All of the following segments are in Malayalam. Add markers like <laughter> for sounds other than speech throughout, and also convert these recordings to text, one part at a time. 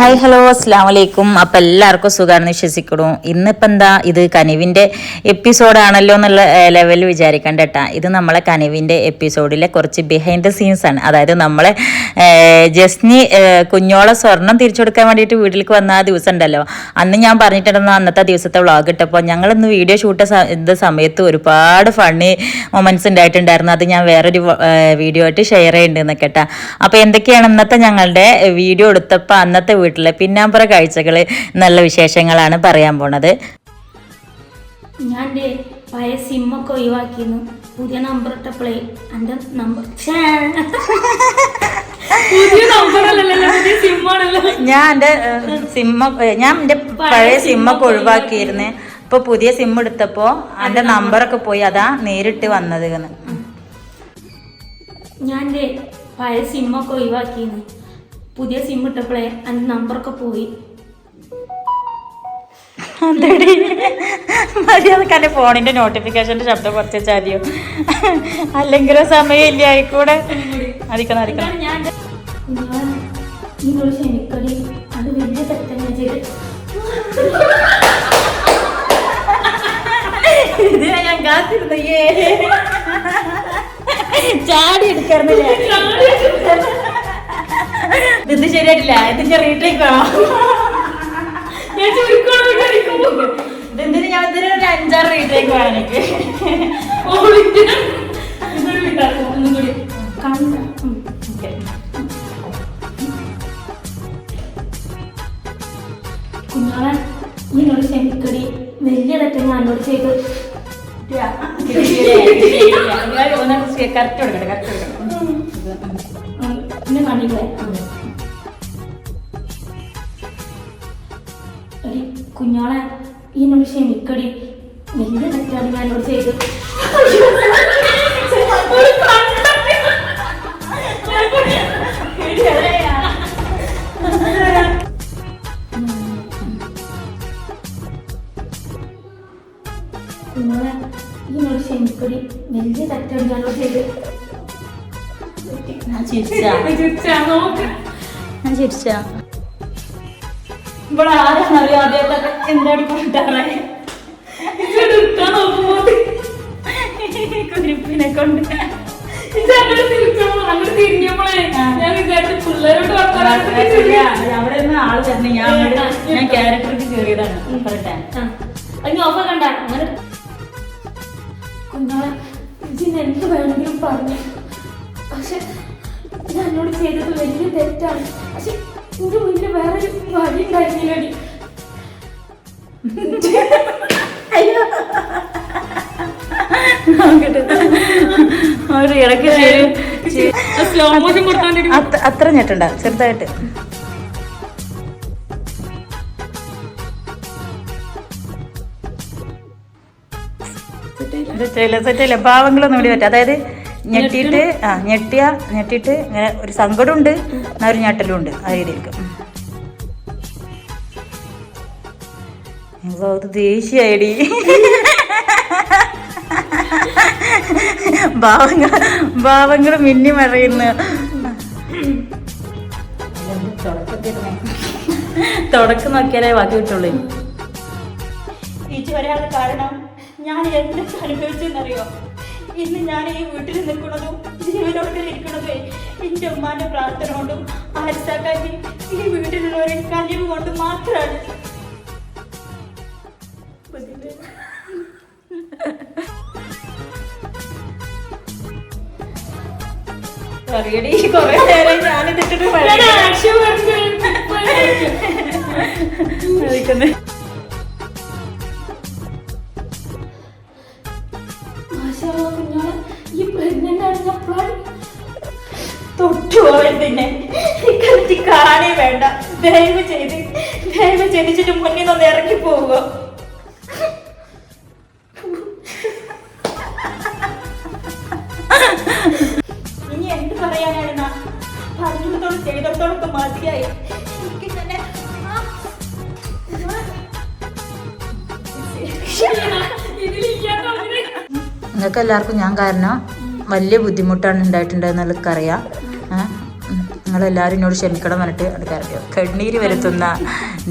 ഹായ് ഹലോ അസ്സാം വലൈക്കും അപ്പം എല്ലാവർക്കും സുഖമാണെന്ന് വിശ്വസിക്കണു ഇന്നിപ്പം എന്താ ഇത് കനിവിന്റെ എപ്പിസോഡാണല്ലോ എന്നുള്ള ലെവലിൽ വിചാരിക്കണ്ട കേട്ടാ ഇത് നമ്മളെ കനിവിന്റെ എപ്പിസോഡിലെ കുറച്ച് ബിഹൈൻഡ് ദ സീൻസ് ആണ്. അതായത് നമ്മളെ ജസ്നി കുഞ്ഞോളെ സ്വർണം തിരിച്ചു കൊടുക്കാൻ വേണ്ടിയിട്ട് വീട്ടിലേക്ക് വന്ന ആ ദിവസം ഉണ്ടല്ലോ. അന്ന് ഞാൻ പറഞ്ഞിട്ടുണ്ടെന്ന് അന്നത്തെ ദിവസത്തെ വ്ളോഗ് ഇട്ടപ്പോൾ ഞങ്ങളിന്ന് വീഡിയോ ഷൂട്ട് ചെയ്ത സമയത്ത് ഒരുപാട് ഫണ്ണി മൊമെന്റ്സ് ഉണ്ടായിട്ടുണ്ടായിരുന്നു. അത് ഞാൻ വേറൊരു വീഡിയോ ആയിട്ട് ഷെയർ ചെയ്യേണ്ടതെന്നൊക്കെ കേട്ടാ അപ്പോൾ എന്തൊക്കെയാണ് ഇന്നത്തെ ഞങ്ങളുടെ വീഡിയോ എടുത്തപ്പോൾ അന്നത്തെ വീട്ടിലെ പിന്നാമ്പുറ കാഴ്ചകൾ നല്ല വിശേഷങ്ങളാണ് പറയാൻ പോണത്. ഞാൻ പഴയ സിമ്മൊക്കെ ഒഴിവാക്കിയിരുന്നു. പുതിയ നമ്പർ ഇട്ടപ്പോഴേ എന്റെ നമ്പർ പുതിയ നമ്പർ അല്ലല്ലോ പുതിയ സിമ്മാണല്ലോ. ഞാൻ എന്റെ സിമ്മ ഞാൻ എന്റെ പഴയ സിമ്മൊക്കെ ഒഴിവാക്കിയിരുന്നേ. ഇപ്പൊ പുതിയ സിം എടുത്തപ്പോ എന്റെ നമ്പറൊക്കെ പോയി അതാ നേരിട്ട് വന്നത് ഞാൻ പഴയ സിമ്മൊക്കെ ഒഴിവാക്കിയിരുന്നു. പുതിയ സിം ഇട്ടപ്പോഴേ നമ്പർ നമ്പറൊക്കെ പോയി. അതെടി. മര്യാദയ്ക്ക് ഫോണിന്റെ ഫോണിന്റെ നോട്ടിഫിക്കേഷന്റെ ശബ്ദം കുറച്ച് ചാരിയോ അല്ലെങ്കിലോ സമയമില്ല ആയിക്കൂടെ? അടിക്കണം അടിക്കണം. ഞാൻ ഇത് കാത്തിരുന്നയ്യേ. ചാടി എടുക്കാറുന്നില്ല ഇത് ശരിയായിട്ടില്ല. ഇതിന്റെ റീടേക്ക് വേണം. ഞാൻ ഇതെന്തിന് ഞാൻ ഇതിന് ഒരു അഞ്ചാറ് റീടേക്ക് വേണം എനിക്ക്? ഇതൊരു വിടാക്കും ഒന്നും കൂടി. കുഞ്ഞാളെ നീ എന്നോട് ക്ഷമിക്കടി വലിയ എന്നോട് ചെയ്ത്. കറക്റ്റ് കൊടുക്കട്ടെ കറക്റ്റ് കൊടുക്കട്ടെ. എന്നെ കാണില്ലേ കുഞ്ഞാളെ ഈ എന്നോട് ക്ഷമിക്കടി വലിയ തെറ്റാണ് ഞാനോട് ചെയ്ത് ചിരിച്ചാ? ഞാൻ ചിരിച്ചാ? ഇവിടെ ആരാന്നറിയാതെ എന്താണ് കൊണ്ടാറേ കുരിപ്പിനെ കൊണ്ട്. അവിടെ നിന്ന് ആൾ തന്നെ ഞാൻ ഞാൻ ക്യാരക്ടർക്ക് കയറിയതാണ് പറട്ടെ കുഞ്ഞോളെ ഇതിന് എന്ത് വേണമെങ്കിലും പറഞ്ഞു. പക്ഷെ ഞാൻ എന്നോട് ചെയ്തത് വലിയ തെറ്റാണ്. പക്ഷെ ഇത് മുന്നിൽ വേറൊരു വഴി ഉണ്ടായിരുന്നില്ലടി ഒരു ഇടയ്ക്ക് സ്ലോ മോഷൻ കൊടുത്താൽ അത്ര- അത്ര ഞെട്ടണ്ട ചെറുതായിട്ട്. സെറ്റില്ല സെറ്റില്ല പാവങ്ങളൊന്നും ഇവിടെ പറ്റും അതായത് ഞെട്ടിയിട്ട് ആ ഞെട്ടിയ ഞെട്ടിയിട്ട് ഇങ്ങനെ ഒരു സങ്കടമുണ്ട് എന്നാ ഒരു ഞെട്ടലും ഉണ്ട് ആ രീതിയിലേക്ക്. അത് ദേഷ്യായിടി. ഭാവങ്ങൾ ഭാവങ്ങൾ മിന്നി മറയുന്നു. തുടക്കം നോക്കിയാലേ ബാക്കി കിട്ടുള്ളൂ. ഈച്ച് വരാനുള്ള കാരണം ഞാൻ എന്ത് അനുഭവിച്ചെന്നറിയോ? ഇന്ന് ഞാൻ ഈ വീട്ടിൽ നിൽക്കുന്നതും ജീവനോടെ ഇരിക്കുന്നതും എന്റെ ഉമ്മാന്റെ പ്രാർത്ഥന കൊണ്ടും ആരിസാക്കാറ്റി ഈ വീട്ടിലുള്ളവരെ കഴിവ് കൊണ്ടും മാത്രമാണ്. അറിയടി കൊറേ നേരം ഞാനിതിട്ടിട്ട് കുഞ്ഞോളെ ദയവ് ചെയ്ത് ദയവ് ചെയ്തിട്ട് മുന്നിൽ നിന്ന് ഇറങ്ങി പോവുക. ഇനി എന്ത് പറയാനാണ് നാ? പറഞ്ഞിടത്തോളം ചെയ്തിടത്തോളൊക്കെ മതിയായി. എനിക്ക് തന്നെ നിങ്ങൾക്ക് എല്ലാവർക്കും ഞാൻ കാരണം വലിയ ബുദ്ധിമുട്ടാണ് ഉണ്ടായിട്ടുണ്ടെന്ന് എനിക്കറിയാം. നിങ്ങളെല്ലാവരും എന്നോട് ക്ഷമിക്കണം പറഞ്ഞിട്ട് അടുക്കാറിയോ കണ്ണീര് വരുത്തുന്ന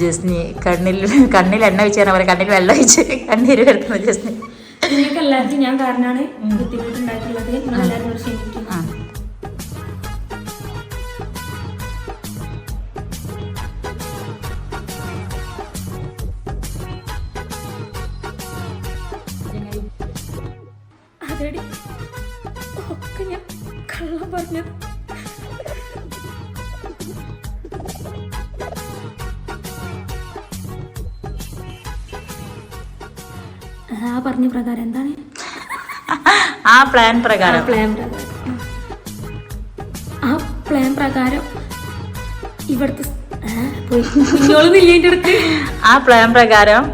ജസ്നി കണ്ണിൽ കണ്ണിൽ എണ്ണ വെച്ച് തരാൻ പറയാം കണ്ണിൽ വെള്ളം വെച്ച് കണ്ണീര് വരുത്തുന്ന ജസ്നി. നിങ്ങൾക്ക് എല്ലാവർക്കും ഞാൻ കാരണമാണ് ബുദ്ധിമുട്ടുണ്ടായിട്ടുള്ളത്. എല്ലാവരും കൂടെ ക്ഷമിക്കും. ആ. അതെടി ഒക്കെ ഞാൻ കള്ളം പറഞ്ഞത്. ആ പറഞ്ഞ പ്രകാരം. എന്താണ്? ആ പ്ലാൻ പ്രകാരം. പ്ലാൻ പ്രകാരം. ആ പ്ലാൻ പ്രകാരം ഇവിടുത്തെ കുഞ്ഞോളൊന്നില്ല എന്റെ അടുത്ത്. ആ പ്ലാൻ പ്രകാരം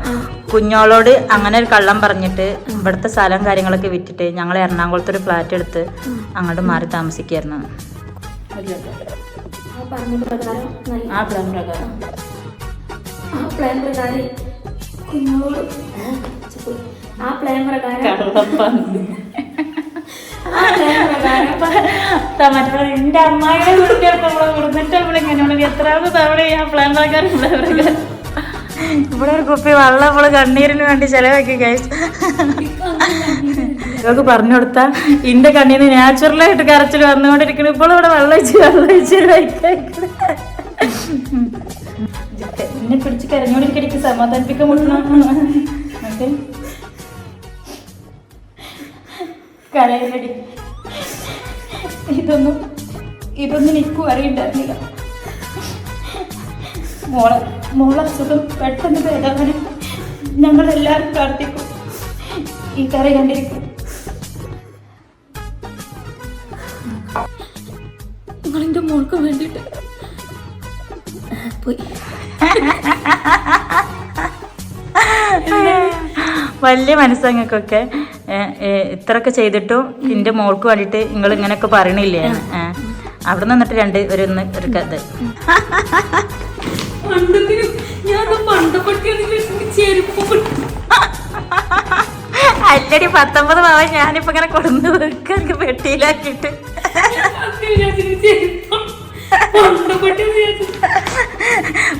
കുഞ്ഞോളോട് അങ്ങനെ ഒരു കള്ളം പറഞ്ഞിട്ട് ഇവിടുത്തെ സ്ഥലം കാര്യങ്ങളൊക്കെ വിറ്റിട്ട് ഞങ്ങൾ എറണാകുളത്ത് ഒരു ഫ്ലാറ്റ് എടുത്ത് അങ്ങോട്ട് മാറി താമസിക്കായിരുന്നു. ആ പ്ലാൻ പ്രകാരം ആ പ്ലാൻ പ്രകാരം. ആ, പ്ലാൻ പ്രകാരം. ആ പ്ലാൻ പ്രകാരം. എന്റെ അമ്മായിയുടെ കുട്ടികൾക്ക് നമ്മളെ കൊടുത്തിട്ട് നമ്മളിങ്ങനെ എത്രാമത് തവണ ആ പ്ലാൻ പ്രകാരം plan പ്രകാരം ഇവിടെ ഒരു കുപ്പി വെള്ളം നമ്മൾ കണ്ണീരിന് വേണ്ടി ചെലവാക്കി കഴിച്ചു ഇതൊക്കെ പറഞ്ഞു കൊടുത്താ ഇന്റെ കണ്ണീര് നാച്ചുറലായിട്ട് കരച്ചിൽ വന്നുകൊണ്ടിരിക്കണം ഇപ്പോൾ ഇവിടെ വെള്ളം വെച്ച് വെള്ളം വെച്ച് എന്നെ പിടിച്ച് കരഞ്ഞോണ്ടിരിക്കടിക്ക് സമാധാനിപ്പിക്കാൻ മുട്ടണം കരയിലടി ഇതൊന്നും ഇതൊന്നും എനിക്കും അറിയണ്ടായിരുന്നില്ല. മോളെ മോളെ അസുഖം പെട്ടെന്ന് ഭേദാവാനും ഞങ്ങളെല്ലാവരും പ്രാർത്ഥിക്കും. ഈ കറി കണ്ടിരിക്കും. നിങ്ങളെന്റെ മോൾക്ക് വേണ്ടിയിട്ട്. പോയി. വലിയ മനസ്സങ്ങൾക്കൊക്കെ ഇത്രയൊക്കെ ചെയ്തിട്ടും എന്റെ മോൾക്ക് വേണ്ടിയിട്ട് നിങ്ങൾ ഇങ്ങനെയൊക്കെ പറയണില്ലേ. അവിടെ നിന്നിട്ട് രണ്ട് ഒരു ഒന്ന് കഥ. അല്ലടി പത്തൊമ്പത് പവൻ ഞാനിപ്പോ ഇങ്ങനെ കൊടുന്ന് വെക്കാൻ പെട്ടിയിലാക്കിട്ട് പണ്ടത്തിന്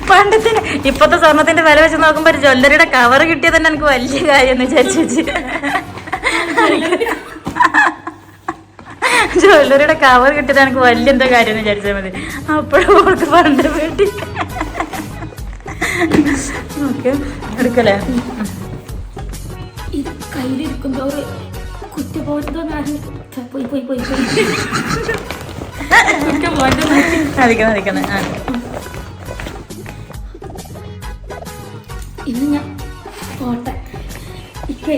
പണ്ടത്തെ ഇപ്പത്തെ സ്വർണത്തിന്റെ വില വെച്ച് നോക്കുമ്പോ ജ്വല്ലറിയുടെ കവർ കിട്ടിയത് തന്നെ എനിക്ക് വലിയ കാര്യം എന്ന് വിചാരിച്ചു <laughs> ജ്വല്ലറിയുടെ കവർ കിട്ടിയത് എനിക്ക് വലിയ എന്താ കാര്യം വിചാരിച്ചാൽ മതി. അപ്പോഴും ഓൾക്ക് പണ്ട് വേണ്ടി ഓക്കെ എടുക്കല്ലേ? ഇത് ഒരു കുറ്റബോധം പോയി പോയി പോയി കുറ്റബോധം ആ. ഇന്ന് ഞാൻ പോട്ടെ. ഇക്കേ